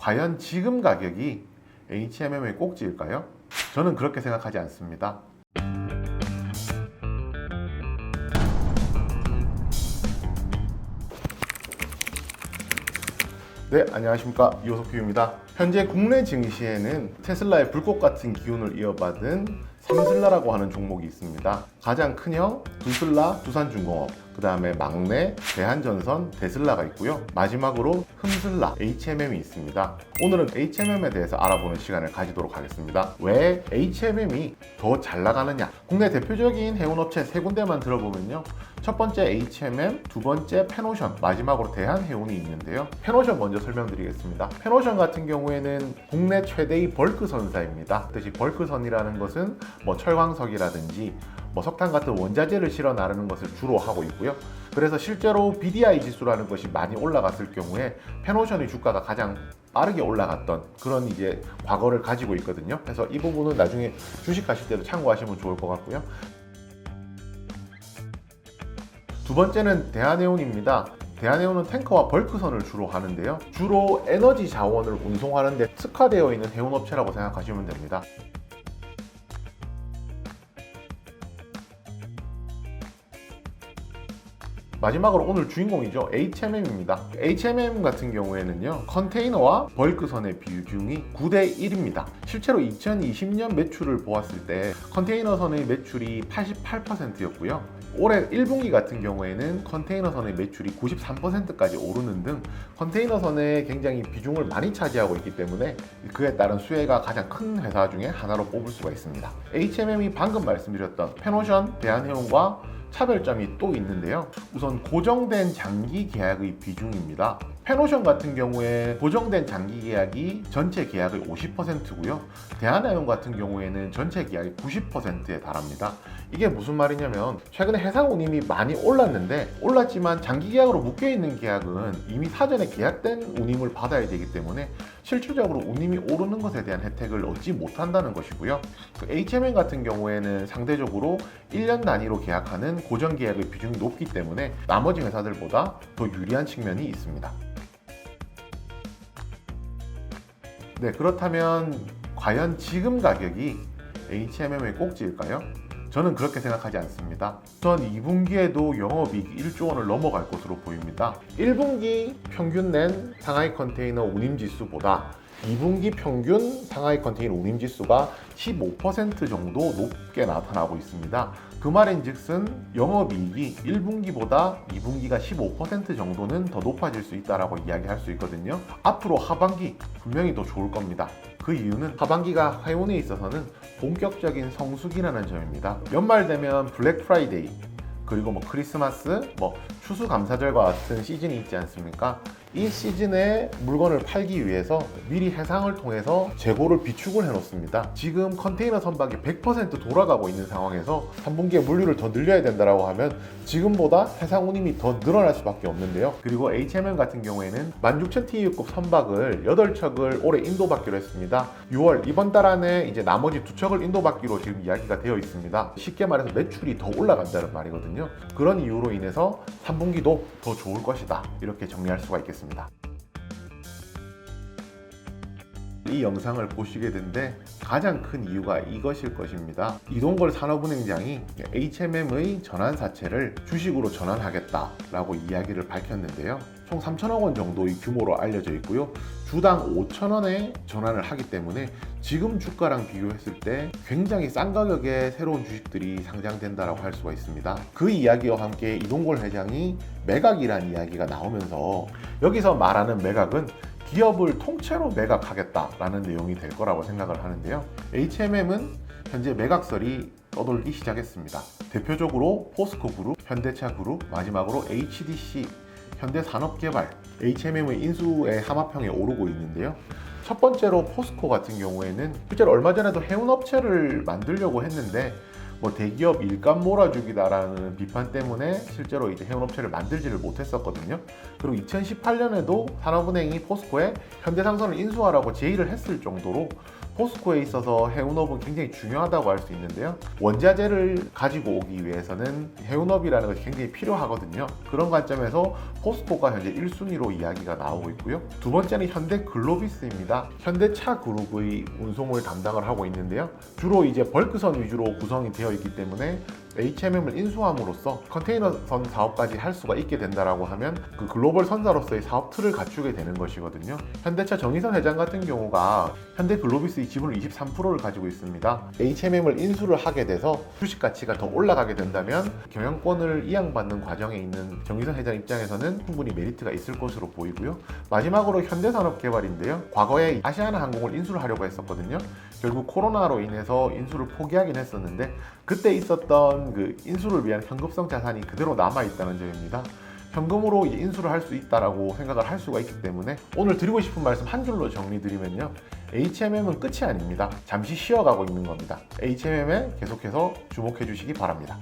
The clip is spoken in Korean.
과연 지금 가격이 HMM의 꼭지일까요? 저는 그렇게 생각하지 않습니다. 네, 안녕하십니까. 이호석규입니다. 현재 국내 증시에는 테슬라의 불꽃 같은 기운을 이어받은 삼슬라라고 하는 종목이 있습니다. 가장 큰형 두슬라 두산중공업, 그 다음에 막내 대한전선 데슬라가 있고요. 마지막으로 흠슬라 HMM이 있습니다. 오늘은 HMM에 대해서 알아보는 시간을 가지도록 하겠습니다. 왜 HMM이 더 잘 나가느냐? 국내 대표적인 해운업체 세 군데만 들어보면요. 첫 번째 HMM, 두 번째 페노션, 마지막으로 대한해운이 있는데요. 페노션 먼저 설명드리겠습니다. 페노션 같은 경우에는 국내 최대의 벌크 선사입니다. 뜻이 벌크 선이라는 것은 뭐 철광석이라든지 뭐 석탄 같은 원자재를 실어 나르는 것을 주로 하고 있고요. 그래서 실제로 BDI 지수라는 것이 많이 올라갔을 경우에 페노션의 주가가 가장 빠르게 올라갔던 그런 이제 과거를 가지고 있거든요. 그래서 이 부분은 나중에 주식하실 때도 참고하시면 좋을 것 같고요. 두 번째는 대한해운입니다. 대한해운은 탱커와 벌크선을 주로 하는데요. 주로 에너지 자원을 운송하는데 특화되어 있는 해운업체라고 생각하시면 됩니다. 마지막으로 오늘 주인공이죠. HMM입니다. HMM 같은 경우에는요, 컨테이너와 벌크선의 비중이 9대 1입니다. 실제로 2020년 매출을 보았을 때 컨테이너선의 매출이 88%였고요. 올해 1분기 같은 경우에는 컨테이너선의 매출이 93%까지 오르는 등 컨테이너선에 굉장히 비중을 많이 차지하고 있기 때문에 그에 따른 수혜가 가장 큰 회사 중에 하나로 뽑을 수가 있습니다. HMM이 방금 말씀드렸던 페노션, 대한해운과 차별점이 또 있는데요. 우선 고정된 장기 계약의 비중입니다. 페노션 같은 경우에 고정된 장기 계약이 전체 계약의 50%고요. 대한해운 같은 경우에는 전체 계약의 90%에 달합니다. 이게 무슨 말이냐면 최근에 해상 운임이 많이 올랐는데 올랐지만 장기 계약으로 묶여 있는 계약은 이미 사전에 계약된 운임을 받아야 되기 때문에 실질적으로 운임이 오르는 것에 대한 혜택을 얻지 못한다는 것이고요. 그 HMN 같은 경우에는 상대적으로 1년 단위로 계약하는 고정 계약의 비중이 높기 때문에 나머지 회사들보다 더 유리한 측면이 있습니다. 네, 그렇다면 과연 지금 가격이 HMM의 꼭지일까요? 저는 그렇게 생각하지 않습니다. 전 2분기에도 영업이익 1조 원을 넘어갈 것으로 보입니다. 1분기 평균 낸 상하이 컨테이너 운임지수보다 2분기 평균 상하이 컨테이너 운임지수가 15% 정도 높게 나타나고 있습니다. 그 말인 즉슨 영업이익이 1분기보다 2분기가 15% 정도는 더 높아질 수 있다라고 이야기할 수 있거든요. 앞으로 하반기 분명히 더 좋을 겁니다. 그 이유는 하반기가 해운에 있어서는 본격적인 성수기라는 점입니다. 연말 되면 블랙 프라이데이 그리고 뭐 크리스마스, 뭐 추수감사절과 같은 시즌이 있지 않습니까? 이 시즌에 물건을 팔기 위해서 미리 해상을 통해서 재고를 비축을 해놓습니다. 지금 컨테이너 선박이 100% 돌아가고 있는 상황에서 3분기에 물류를 더 늘려야 된다고 하면 지금보다 해상 운임이 더 늘어날 수밖에 없는데요. 그리고 HMM 같은 경우에는 16,000TEU급 선박을 8척을 올해 인도받기로 했습니다. 6월 이번 달 안에 이제 나머지 두 척을 인도받기로 지금 이야기가 되어 있습니다. 쉽게 말해서 매출이 더 올라간다는 말이거든요. 그런 이유로 인해서 3분기도 더 좋을 것이다. 이렇게 정리할 수가 있겠습니다. 있습니다. 이 영상을 보시게 된데 가장 큰 이유가 이것일 것입니다. 이동걸 산업은행장이 HMM의 전환사채를 주식으로 전환하겠다라고 이야기를 밝혔는데요. 총 3천억 원 정도의 규모로 알려져 있고요. 주당 5천 원에 전환을 하기 때문에 지금 주가랑 비교했을 때 굉장히 싼 가격에 새로운 주식들이 상장된다라고 할 수가 있습니다. 그 이야기와 함께 이동걸 회장이 매각이라는 이야기가 나오면서 여기서 말하는 매각은 기업을 통째로 매각하겠다라는 내용이 될 거라고 생각을 하는데요. HMM은 현재 매각설이 떠돌기 시작했습니다. 대표적으로 포스코 그룹, 현대차 그룹, 마지막으로 HDC, 현대산업개발, HMM의 인수의 하마평에 오르고 있는데요. 첫 번째로 포스코 같은 경우에는 실제로 얼마 전에도 해운업체를 만들려고 했는데 뭐 대기업 일감 몰아주기다라는 비판 때문에 실제로 이제 해운업체를 만들지를 못했었거든요. 그리고 2018년에도 산업은행이 포스코에 현대상선을 인수하라고 제의를 했을 정도로 포스코에 있어서 해운업은 굉장히 중요하다고 할 수 있는데요. 원자재를 가지고 오기 위해서는 해운업이라는 것이 굉장히 필요하거든요. 그런 관점에서 포스코가 현재 1순위로 이야기가 나오고 있고요. 두 번째는 현대 글로비스입니다. 현대차 그룹의 운송을 담당을 하고 있는데요. 주로 이제 벌크선 위주로 구성이 되어 있기 때문에 HMM을 인수함으로써 컨테이너선 사업까지 할 수가 있게 된다라고 하면 그 글로벌 선사로서의 사업 틀을 갖추게 되는 것이거든요. 현대차 정의선 회장 같은 경우가 현대 글로비스의 지분을 23%를 가지고 있습니다. HMM을 인수를 하게 돼서 주식 가치가 더 올라가게 된다면 경영권을 이양받는 과정에 있는 정의선 회장 입장에서는 충분히 메리트가 있을 것으로 보이고요. 마지막으로 현대산업개발인데요. 과거에 아시아나 항공을 인수를 하려고 했었거든요. 결국 코로나로 인해서 인수를 포기하긴 했었는데 그때 있었던 그 인수를 위한 현금성 자산이 그대로 남아 있다는 점입니다. 현금으로 인수를 할 수 있다라고 생각을 할 수가 있기 때문에 오늘 드리고 싶은 말씀 한 줄로 정리드리면요. HMM은 끝이 아닙니다. 잠시 쉬어가고 있는 겁니다. HMM에 계속해서 주목해 주시기 바랍니다.